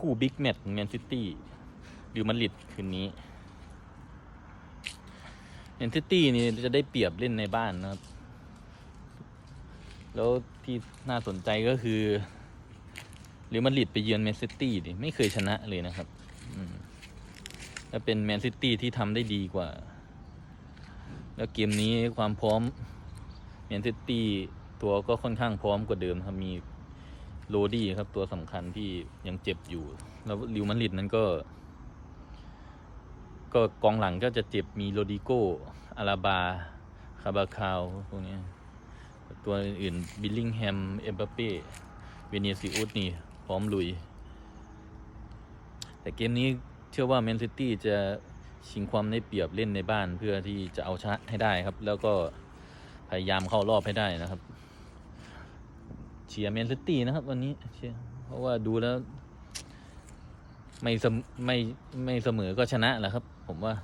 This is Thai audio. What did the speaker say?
คู่บิ๊กแมตช์แมนซิตี้หรือมาริดคืนนี้แมนซิตี้นี่จะได้เปรียบเล่นในบ้านนะครับ แล้วที่น่าสนใจก็คือเรอัลมาริดไปเยือนแมนซิตี้ดิไม่เคยชนะเลยนะครับอืมแล้วเป็นแมนซิตี้ที่ทำได้ดีกว่า แล้วเกมนี้ความพร้อมแมนซิตี้ตัวก็ค่อนข้างพร้อมกว่าเดิมครับมี โรดี้ครับ ตัวสำคัญที่ยังเจ็บอยู่ แล้วลิวมาดริดนั้นก็ ก็กองหลังก็จะเจ็บมีโรดิโกอาราบา คาบาคาวพวกนี้ ตัวอื่นๆบิลลิงแฮม เอ็มบัปเป้ เวเนซิอุสนี่ พร้อมลุย แต่เกมนี้เชื่อว่าแมนซิตี้จะชิงความได้เปรียบเล่นในบ้านเพื่อที่จะเอาชนะให้ได้ครับ แล้วก็พยายามเข้ารอบให้ได้นะครับ ชียร์แมนซิตี้นะครับ วันนี้เชียร์เพราะว่าดูแล้ว ไม่ไม่ไม่เสมอก็ชนะแหละครับ ผมว่า